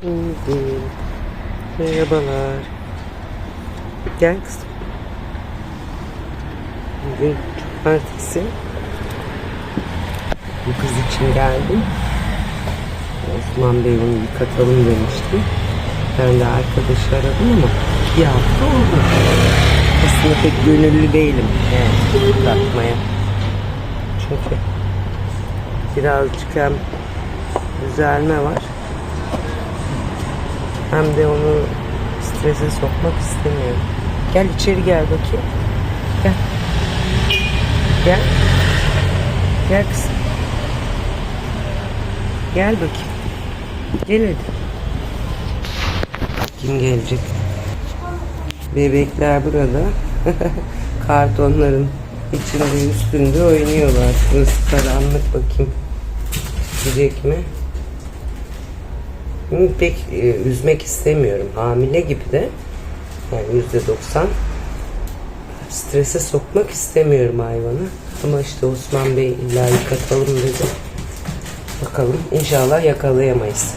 Şimdi merhabalar. Gel kızım. Bugün cumartesi. Bu kız için geldim. Osman Bey onu yıkatalım demişti. Ben de arkadaşı aradım ama bir hafta oldu. Aslında pek gönüllü değilim. Evet, yıkatmaya. Çünkü birazcık hem düzelme var. Hem de onu strese sokmak istemiyorum. Gel içeri gel bakayım. Gel. Gel. Gel kızım. Gel bakayım. Gel hadi. Kim gelecek? Bebekler burada. Kartonların içinde üstünde oynuyorlar. Burası karanlık bakayım. Gidecek mi? Hı, Pek e, üzmek istemiyorum. Hamile gibi de yani yüzde doksan strese sokmak istemiyorum hayvanı. Ama işte Osman Bey illa yıkatalım dedi. Bakalım inşallah yakalayamayız.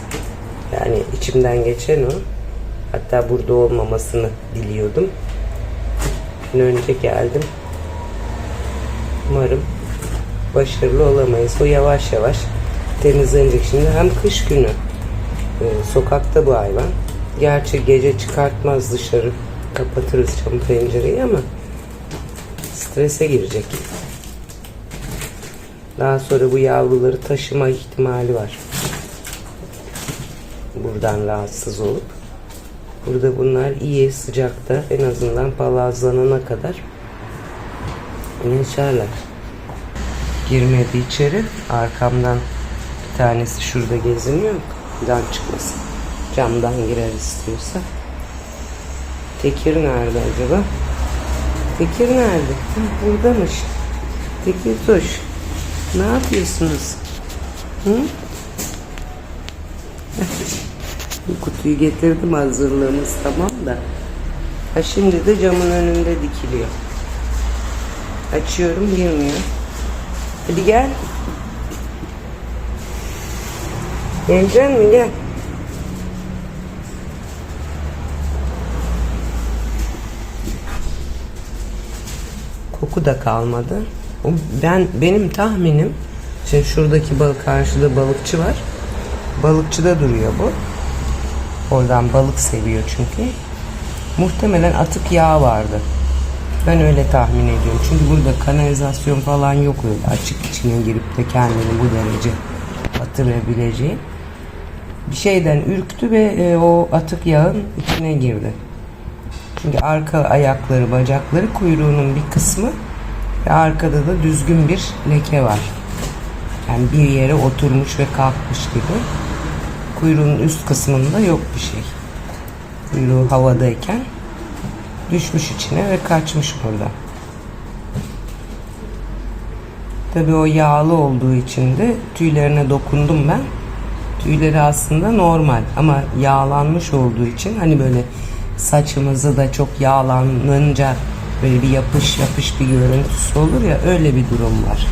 Yani içimden geçen o. Hatta burada olmamasını diliyordum. Gün önce geldim. Umarım başarılı olamayız. O yavaş yavaş temizlenecek. Şimdi hem kış günü e, sokakta bu hayvan. Gerçi gece çıkartmaz dışarı. Kapatırız cam pencereyi ama strese girecek. Daha sonra bu yavruları taşıma ihtimali var. Buradan rahatsız olup. Burada bunlar iyi sıcakta en azından palazlanana kadar yaşarlar. Girmedi içeri. Arkamdan bir tanesi şurada geziniyor. Kapıdan çıkmasın. Camdan girer istiyorsa. Tekir nerede acaba? Tekir nerede? Ha, buradamış. Tekir Toş. Ne yapıyorsunuz? Hı? Bu kutuyu getirdim hazırlığımız tamam da. Ha şimdi de camın önünde dikiliyor. Açıyorum girmiyor. Hadi gel. Gelecek mi? Gel. Koku da kalmadı. O ben benim tahminim şimdi şuradaki balık karşıda balıkçı var. Balıkçıda duruyor bu. Oradan balık seviyor çünkü. Muhtemelen atık yağ vardı. Ben öyle tahmin ediyorum. Çünkü burada kanalizasyon falan yok öyle. Açık içine girip de kendini bu derece batırabileceği. Bir şeyden ürktü ve e, o atık yağın içine girdi. Çünkü arka ayakları, bacakları kuyruğunun bir kısmı ve arkada da düzgün bir leke var. Yani bir yere oturmuş ve kalkmış gibi. Kuyruğun üst kısmında yok bir şey. Kuyruğu havadayken düşmüş içine ve kaçmış burada. Tabii o yağlı olduğu için de tüylerine dokundum ben. Tüyleri aslında normal ama yağlanmış olduğu için hani böyle saçımızı da çok yağlanınca böyle bir yapış yapış bir görüntüsü olur ya öyle bir durum var.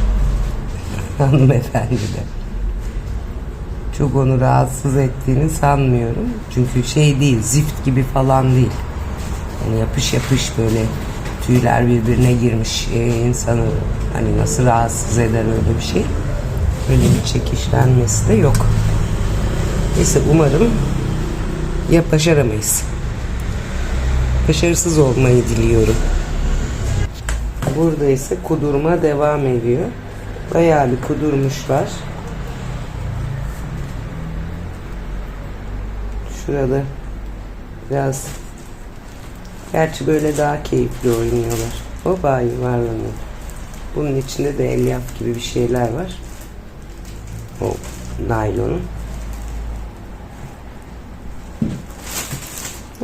Hanımefendi de. Çok onu rahatsız ettiğini sanmıyorum. Çünkü şey değil, zift gibi falan değil. Yani yapış yapış böyle tüyler birbirine girmiş e, insanı hani nasıl rahatsız eder öyle bir şey. Öyle bir çekişlenmesi de yok. Neyse umarım ya başaramayız. Başarısız olmayı diliyorum. Burada ise kudurma devam ediyor. Bayağı bir kudurmuşlar. Şurada biraz gerçi böyle daha keyifli oynuyorlar. Hopa yuvarlanıyor. Bunun içinde de elyaf gibi bir şeyler var. O naylonun.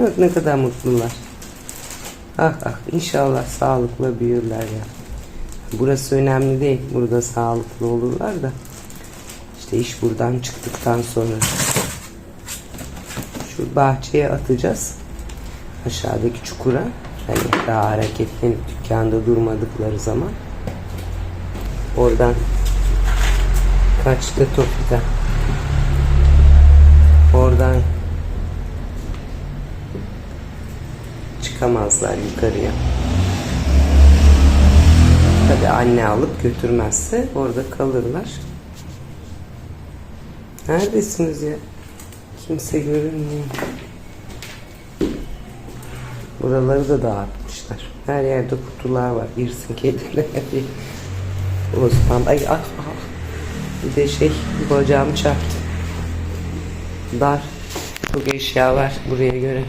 Evet ne kadar mutlular. Ah ah inşallah sağlıkla büyürler ya. Burası önemli değil. Burada sağlıklı olurlar da. İşte iş buradan çıktıktan sonra şu bahçeye atacağız. Aşağıdaki çukura. Hani daha hareketlenip dükkanda durmadıkları zaman. Oradan kaçtı Topita. Oradan çıkamazlar yukarıya. Tabi anne alıp götürmezse orada kalırlar. Neredesiniz ya? Kimse görünmüyor. Buraları da dağıtmışlar. Her yerde kutular var. Girsin kediler. Osman ay ah, ah. Bir de şey bacağım çarptı. Dar. Çok eşya var buraya göre.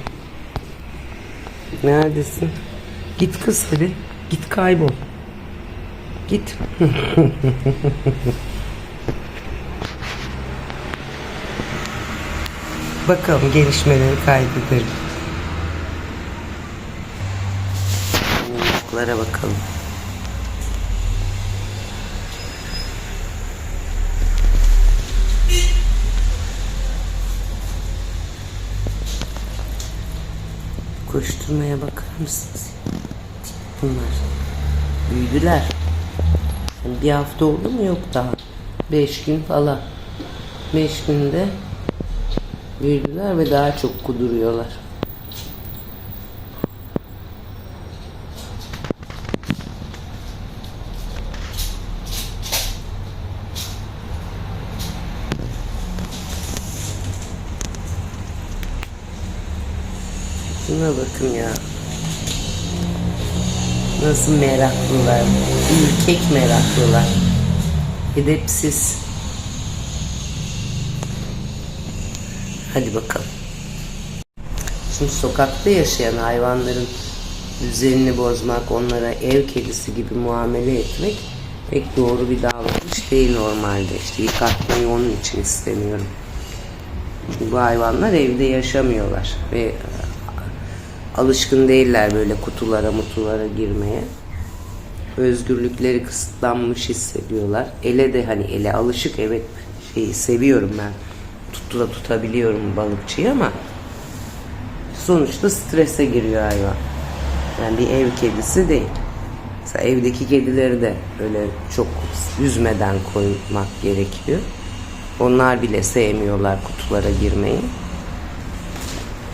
Neredesin? Git kız hadi. Git kaybol. Git. Bakalım gelişmeleri kaydedelim. Miniklara bakalım. Koşturmaya bakar mısınız? Bunlar. Büyüdüler. Yani bir hafta oldu mu yok daha. Beş gün falan. Beş günde büyüdüler ve daha çok kuduruyorlar. Şuna bakın ya. Nasıl meraklılar. Ürkek meraklılar. Edepsiz. Hadi bakalım. Şimdi sokakta yaşayan hayvanların düzenini bozmak, onlara ev kedisi gibi muamele etmek pek doğru bir davranış değil normalde. İşte yıkatmayı onun için istemiyorum. Çünkü bu hayvanlar evde yaşamıyorlar ve alışkın değiller böyle kutulara mutulara girmeye. Özgürlükleri kısıtlanmış hissediyorlar. Ele de hani ele alışık evet şeyi seviyorum ben. Tuttu da tutabiliyorum balıkçıyı ama sonuçta strese giriyor hayvan. Yani bir ev kedisi değil. Mesela evdeki kedileri de öyle çok üzmeden koymak gerekiyor. Onlar bile sevmiyorlar kutulara girmeyi.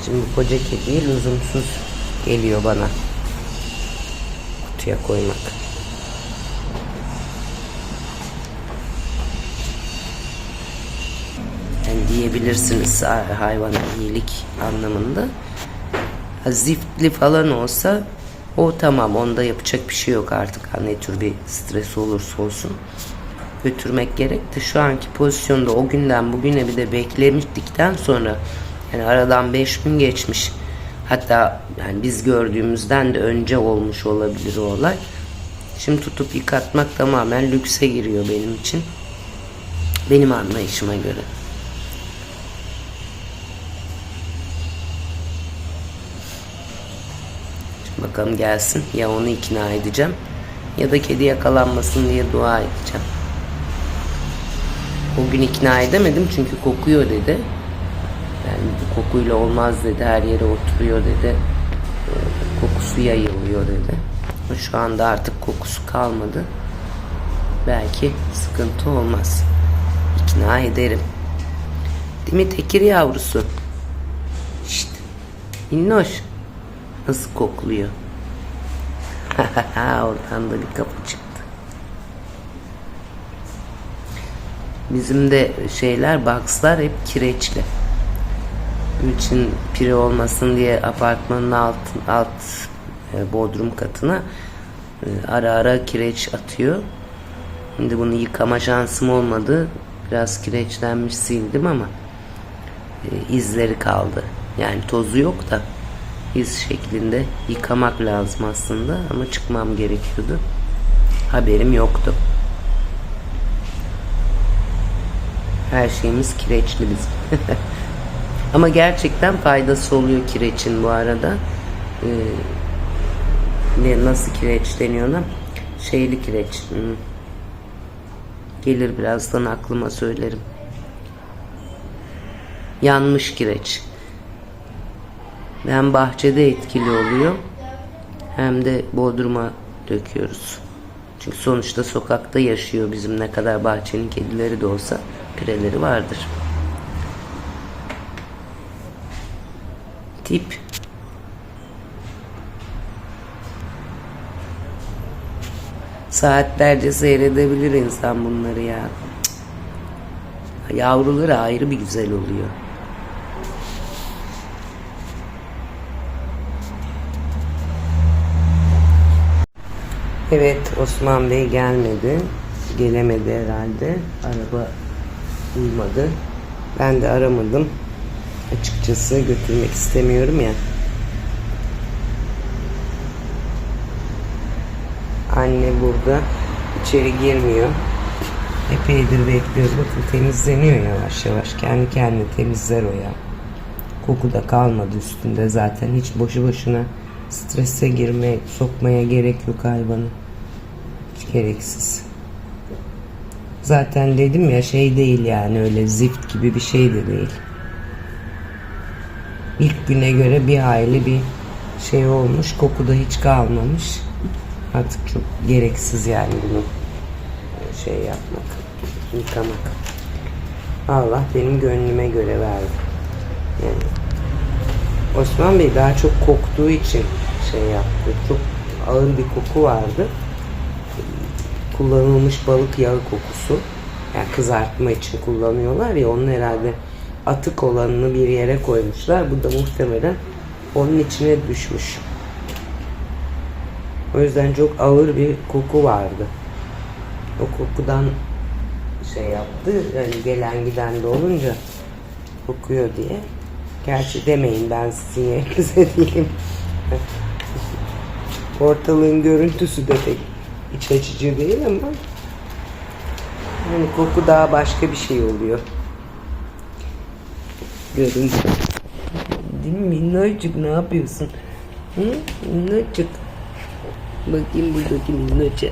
Şimdi koca kediyi lüzumsuz geliyor bana. Kutuya koymak. Yani diyebilirsiniz hayvana iyilik anlamında. Ziftli falan olsa o tamam onda yapacak bir şey yok artık. Ha, ne tür bir stres olursa olsun götürmek gerekti. Şu anki pozisyonda o günden bugüne bir de beklemiştikten sonra yani aradan 5 gün geçmiş. Hatta yani biz gördüğümüzden de önce olmuş olabilir o olay. Şimdi tutup yıkatmak tamamen lükse giriyor benim için. Benim anlayışıma göre. Şimdi bakalım gelsin. Ya onu ikna edeceğim ya da kedi yakalanmasın diye dua edeceğim. O gün ikna edemedim çünkü kokuyor dedi. Kokuyla olmaz dedi. Her yere oturuyor dedi. Ee, Kokusu yayılıyor dedi. Şu anda artık kokusu kalmadı. Belki sıkıntı olmaz. İkna ederim. Değil mi tekir yavrusu? Şşt. Minnoş. Nasıl kokluyor? Oradan da bir kapı çıktı. Bizim de şeyler, boxlar hep kireçli. İçin piri olmasın diye apartmanın alt, alt e, bodrum katına e, ara ara kireç atıyor. Şimdi bunu yıkama şansım olmadı. Biraz kireçlenmiş sildim ama e, izleri kaldı. Yani tozu yok da iz şeklinde yıkamak lazım aslında ama çıkmam gerekiyordu. Haberim yoktu. Her şeyimiz kireçli bizim. Ama gerçekten faydası oluyor kireçin bu arada. Ee, nasıl kireç deniyor ona? Şeyli kireç. Hmm. Gelir birazdan aklıma söylerim. Yanmış kireç. Hem bahçede etkili oluyor hem de bodruma döküyoruz. Çünkü sonuçta sokakta yaşıyor bizim ne kadar bahçenin kedileri de olsa pireleri vardır. deyip saatlerce seyredebilir insan bunları ya. Cık. Yavruları ayrı bir güzel oluyor. Evet Osman Bey gelmedi. Gelemedi herhalde. Araba uymadı. Ben de aramadım. Açıkçası götürmek istemiyorum ya. Anne burada içeri girmiyor. Epeydir bekliyoruz. Bakın temizleniyor yavaş yavaş. Kendi kendine temizler o ya. Koku da kalmadı üstünde zaten. Hiç boşu boşuna strese girmeye, sokmaya gerek yok hayvanı. Hiç gereksiz. Zaten dedim ya şey değil yani öyle zift gibi bir şey de değil. İlk güne göre bir hayli bir şey olmuş. Koku da hiç kalmamış. Artık çok gereksiz yani bunu şey yapmak, yıkamak. Allah benim gönlüme göre verdi. Yani Osman Bey daha çok koktuğu için şey yaptı. Çok ağır bir koku vardı. Kullanılmış balık yağı kokusu. Yani kızartma için kullanıyorlar ya onun herhalde atık olanını bir yere koymuşlar. Bu da muhtemelen onun içine düşmüş. O yüzden çok ağır bir koku vardı. O kokudan şey yaptı. Yani gelen giden de olunca kokuyor diye. Gerçi demeyin ben sizin yerinize değilim. Ortalığın görüntüsü de pek iç açıcı değil ama yani koku daha başka bir şey oluyor. Görüntü. Değil mi minnacık ne yapıyorsun? Hı? Minnacık. Bakayım buradaki minnoça.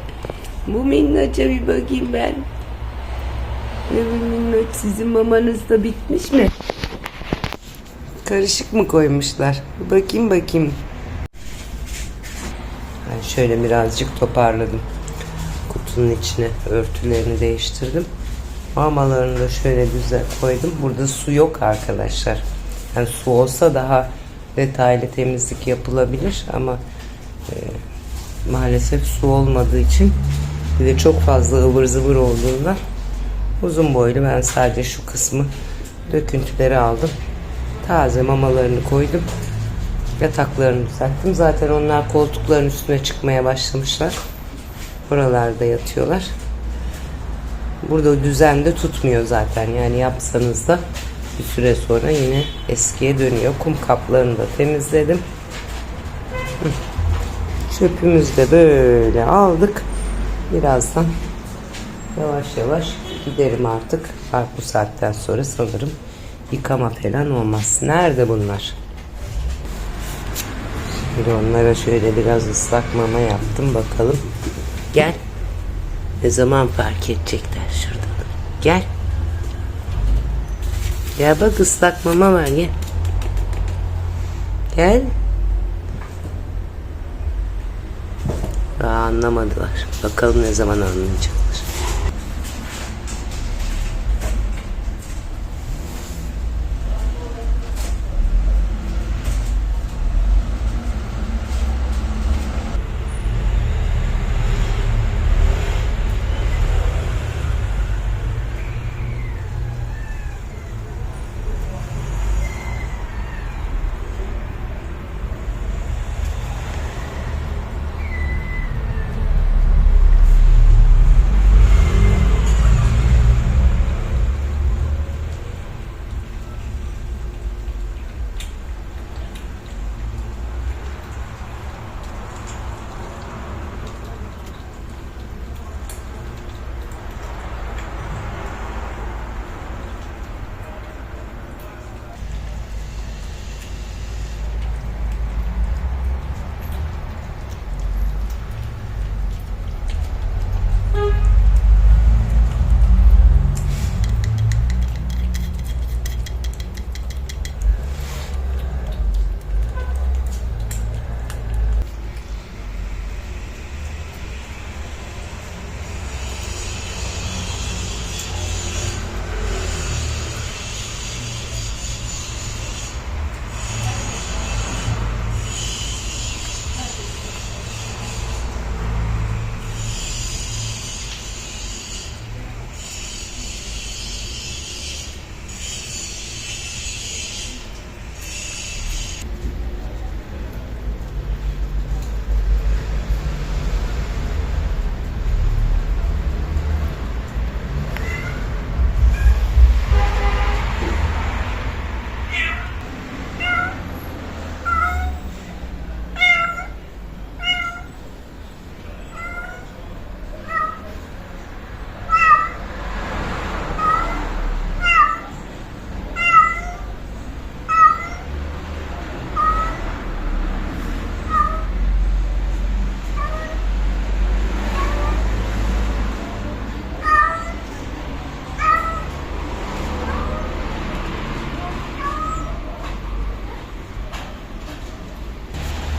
Bu minnoça bir bakayım ben. Bu minnoç sizin mamanız da bitmiş mi? Karışık mı koymuşlar? Bakayım bakayım. Ben şöyle birazcık toparladım. Kutunun içine örtülerini değiştirdim. Mamalarını da şöyle düze koydum. Burada su yok arkadaşlar. Yani su olsa daha detaylı temizlik yapılabilir ama e, maalesef su olmadığı için bir de çok fazla ıvır zıvır olduğunda uzun boylu ben sadece şu kısmı döküntüleri aldım. Taze mamalarını koydum. Yataklarını düzelttim. Zaten onlar koltukların üstüne çıkmaya başlamışlar. Oralarda yatıyorlar. Burada düzen de tutmuyor zaten. Yani yapsanız da bir süre sonra yine eskiye dönüyor. Kum kaplarını da temizledim. Çöpümüzü de böyle aldık. Birazdan yavaş yavaş giderim. Artık bu saatten sonra sanırım yıkama falan olmaz. Nerede bunlar? Şimdi onlara şöyle biraz ıslak mama yaptım bakalım. Gel. Ne zaman fark edecekler şurada. Gel. Gel bak ıslak mama var gel. Gel. Daha anlamadılar. Bakalım ne zaman anlayacaklar.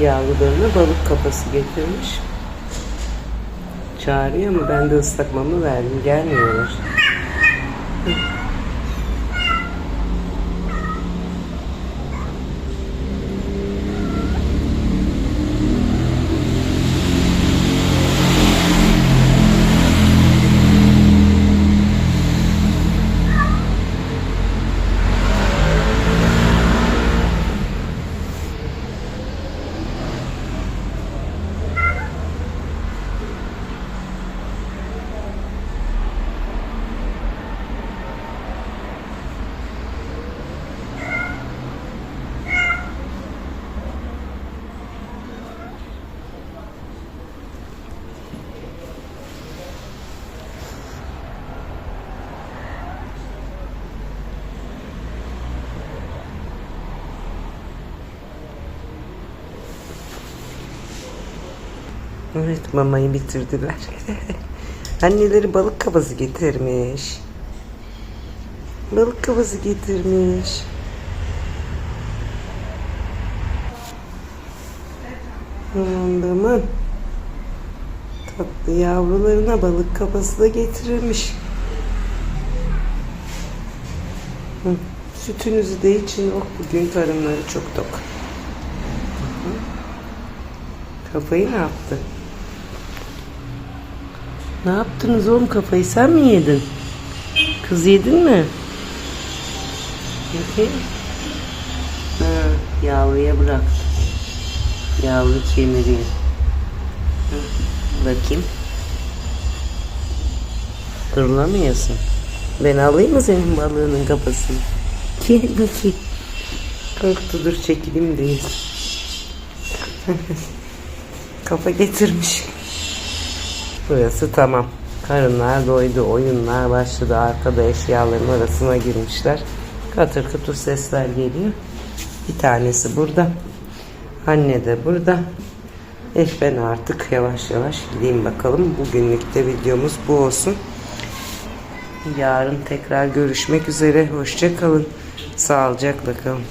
Yavrularına balık kafası getirmiş. Çağırıyor ama ben de ıslak mama verdim. Gelmiyorlar. Evet mamayı bitirdiler. Anneleri balık kafası getirmiş. Balık kafası getirmiş. Aman. Tatlı yavrularına balık kafası da getirilmiş. Hı. Sütünüzü de için oh bugün karınları çok tok. Hı. Kafayı ne yaptı? Ne yaptınız oğlum kafayı sen mi yedin? Kız yedin mi? Bakayım. Ha, yavruya bıraktı. Yavru kemiriyor. Bakayım. Kırılamıyorsun. Ben alayım mı senin balığının kafasını? Gel bakayım. Korktu dur çekileyim değil. Kafa getirmiş. Burası tamam. Karınlar doydu, oyunlar başladı. Arkada eşyaların arasına girmişler. Katır kutur sesler geliyor. Bir tanesi burada. Anne de burada. Eh ben artık yavaş yavaş gideyim bakalım. Bugünlük de videomuz bu olsun. Yarın tekrar görüşmek üzere. Hoşça kalın. Sağlıcakla kalın.